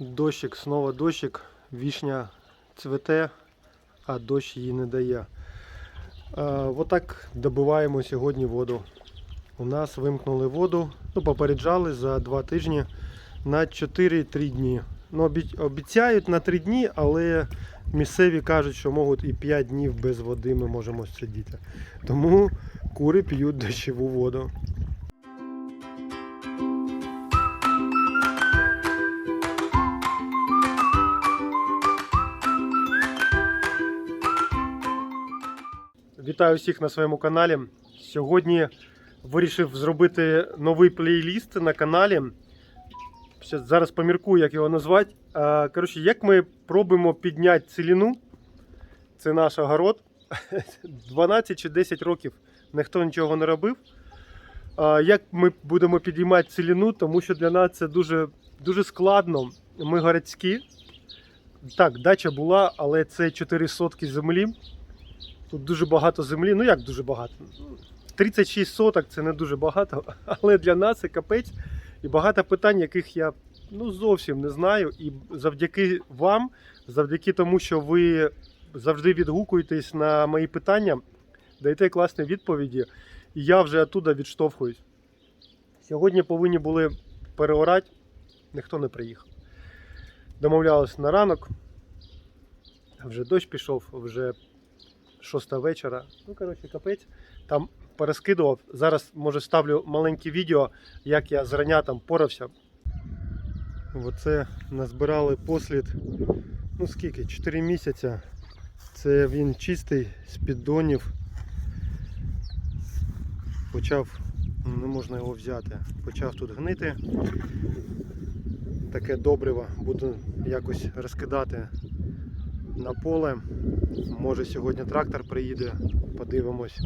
Дощик, знову дощик, вішня цвете, а дощ її не дає. Отак добиваємо сьогодні воду. У нас вимкнули воду, ну, попереджали за два тижні на 4-3 дні. Ну, обіцяють на 3 дні, але місцеві кажуть, що можуть і 5 днів без води ми можемо сидіти. Тому кури п'ють дощову воду. Вітаю всіх на своєму каналі. Сьогодні вирішив зробити новий плейліст на каналі. Зараз поміркую, як його назвати. Коротше, як ми пробуємо підняти ціліну. Це наш огород. 12 чи 10 років ніхто нічого не робив. Як ми будемо підіймати ціліну, тому що для нас це дуже, дуже складно. Ми городські. Так, дача була, але це 4 сотки землі. Тут дуже багато землі. Ну як дуже багато? 36 соток це не дуже багато, але для нас це капець. І багато питань, яких я ну, зовсім не знаю. І завдяки вам, завдяки тому, що ви завжди відгукуєтесь на мої питання, даєте класні відповіді, і я вже оттуда відштовхуюсь. Сьогодні повинні були переорати, ніхто не приїхав. Домовлялися на ранок. Вже дощ пішов, вже шоста вечора. Ну, коротше, капець. Там перескидував. Зараз, може, ставлю маленьке відео, як я зрання там порався. Оце назбирали послід. Ну скільки? 4 місяці. Це він чистий з піддонів. Почав, ну, не можна його взяти. Почав тут гнити. Таке добриво. Буду якось розкидати на поле. Може сьогодні трактор приїде, подивимось.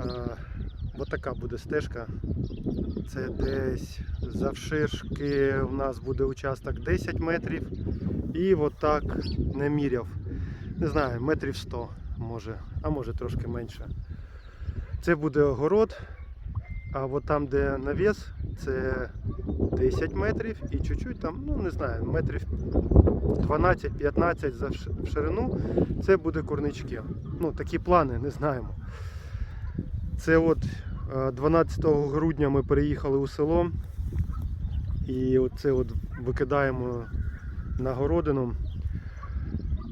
А, Ось така буде стежка. Це десь завширшки у нас буде участок 10 метрів. І отак не міряв. Не знаю, метрів 100 може, а може трошки менше. Це буде огород, а от там, де навіс, це 10 метрів і чуть-чуть там, ну не знаю, метрів 12-15 за в ширину. Це буде курнички. Ну, такі плани, не знаємо. Це от е, 12 грудня ми переїхали у село. І оце от викидаємо на городину.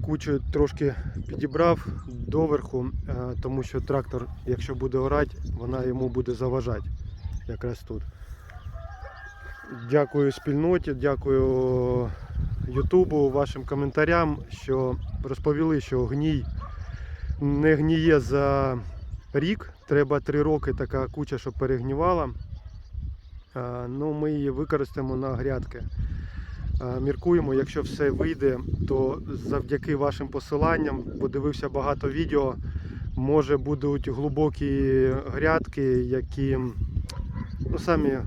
Кучу трошки підібрав доверху, е, тому що трактор, якщо буде орати, вона йому буде заважати. Якраз тут. Дякую спільноті, дякую Ютубу, вашим коментарям, що розповіли, що гній не гніє за рік. Треба три роки така куча, щоб перегнівала. Ну, ми її використаємо на грядки. Міркуємо, якщо все вийде, то завдяки вашим посиланням подивився багато відео. Може будуть глибокі грядки, які ну, самі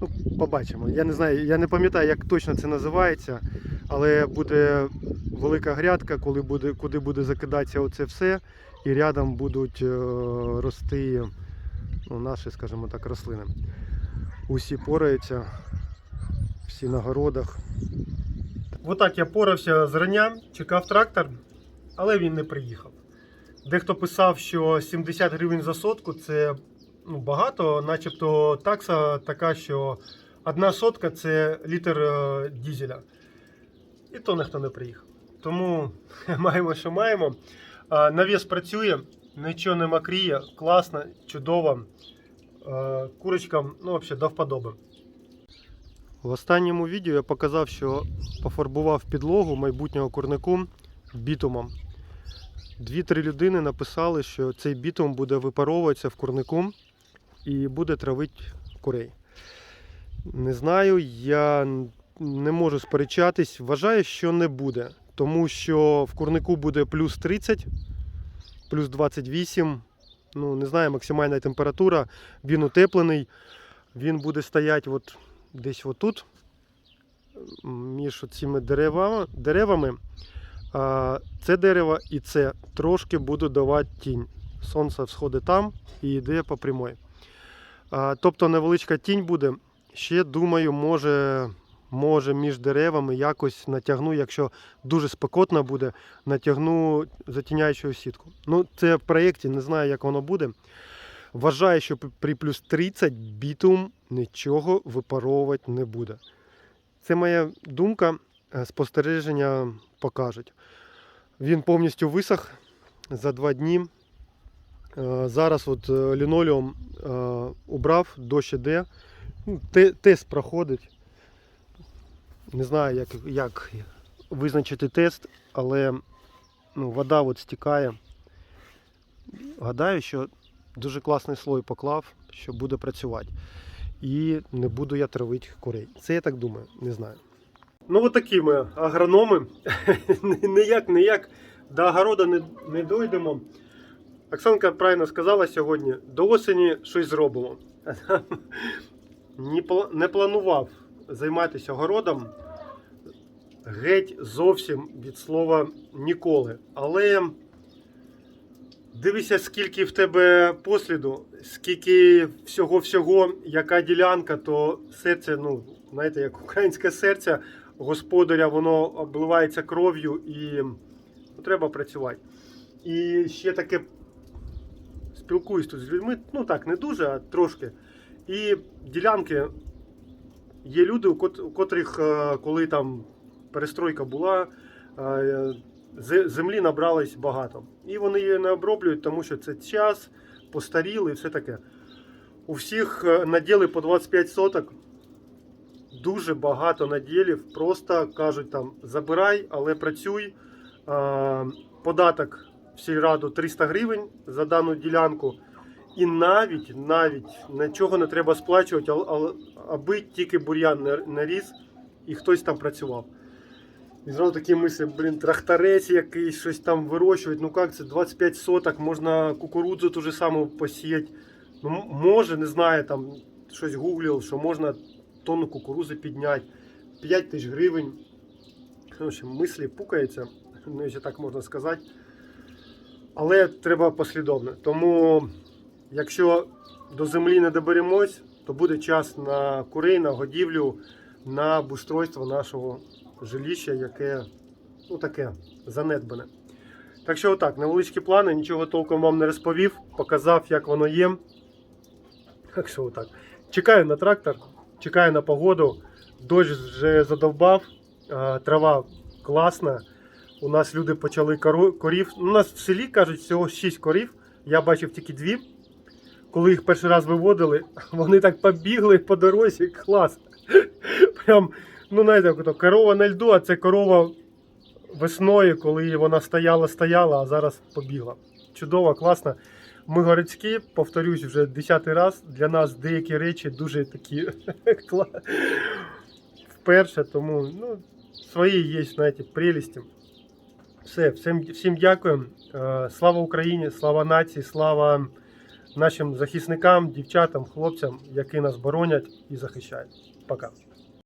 ну, побачимо. Я не знаю, я не пам'ятаю, як точно це називається, але буде велика грядка, коли буде, куди буде закидатися оце все, і рядом будуть е, рости ну, наші, скажімо так, рослини. Усі пораються, всі на городах. Отак я порався зрання, чекав трактор, але він не приїхав. Дехто писав, що 70 гривень за сотку це ну, багато, начебто такса така, що одна сотка це літр е, дізеля. І то ніхто не приїхав. Тому маємо, що маємо. Навіс працює, нічого не макріє, класно, чудово. Курочкам ну, взагалі до вподоби. В останньому відео я показав, що пофарбував підлогу майбутнього курнику бітумом. Дві-три людини написали, що цей бітум буде випаровуватися в курнику і буде травити курей. Не знаю, я не можу сперечатись. Вважаю, що не буде. Тому що в курнику буде плюс 30, плюс 28. Ну, не знаю, максимальна температура. Він утеплений. Він буде стояти от десь отут, між цими деревами. Це дерево і це трошки буде давати тінь. Сонце всходить там і йде по прямой. Тобто невеличка тінь буде. Ще думаю, може може між деревами якось натягну, якщо дуже спекотно буде, натягну затіняючу сітку. Ну, це в проєкті, не знаю, як воно буде. Вважаю, що при плюс 30 бітум нічого випаровувати не буде. Це моя думка, е, спостереження покажуть. Він повністю висох за два дні. Е, Зараз от е, лінолеум е, убрав, дощ іде. Ну, Тест проходить. Не знаю, як, як визначити тест, але ну, вода от стікає. Гадаю, що дуже класний слой поклав, що буде працювати. І не буду я травити курей. Це я так думаю, не знаю. Ну, от такі ми агрономи. Ніяк, ніяк до огорода не, не дойдемо. Оксанка правильно сказала сьогодні, до осені щось зробимо. Не, планував займатися огородом геть зовсім від слова ніколи. Але дивися, скільки в тебе посліду, скільки всього-всього, яка ділянка, то серце, ну, знаєте, як українське серце господаря, воно обливається кров'ю і ну, треба працювати. І ще таке спілкуюсь тут з людьми, ну так, не дуже, а трошки. І ділянки є люди, у котрих, е, коли там перестройка була, е, землі набралось багато. І вони її не оброблюють, тому що це час, постаріли і все таке. У всіх е, наділи по 25 соток. Дуже багато наділів. Просто кажуть там забирай, але працюй. Податок в сільраду 300 гривень за дану ділянку. І навіть навіть нічого не треба сплачувати, аби тільки бур'ян не і хтось там працював. І зразу такі мислі, блін, тракторець якийсь, щось там вирощують. Ну як це 25 соток, можна кукурудзу ту же саму посіяти. Ну, може, не знаю, там щось гуглив, що можна тонну кукурузи підняти. 5 тисяч гривень. В мислі пукаються, ну, якщо так можна сказати. Але треба послідовно. Тому, якщо до землі не доберемось, то буде час на курей, на годівлю, на обустройство нашого жилища, яке ну, таке занедбане. Так що отак, невеличкі плани, нічого толком вам не розповів, показав, як воно є. Так що отак. Чекаю на трактор, чекаю на погоду. Дощ вже задовбав, трава класна. У нас люди почали корів. У нас в селі кажуть всього 6 корів. Я бачив тільки дві. Коли їх перший раз виводили, вони так побігли по дорозі, клас. Прям, ну знаєте, корова на льду, а це корова весною, коли вона стояла, стояла, а зараз побігла. Чудово, класно. Ми городські, повторюсь вже десятий раз. Для нас деякі речі дуже такі вперше, тому ну, свої є, знаєте, прелісті. Все, всім, всім дякую. Е, Слава Україні, слава нації, слава нашим захисникам, дівчатам, хлопцям, які нас боронять і захищають. Пока.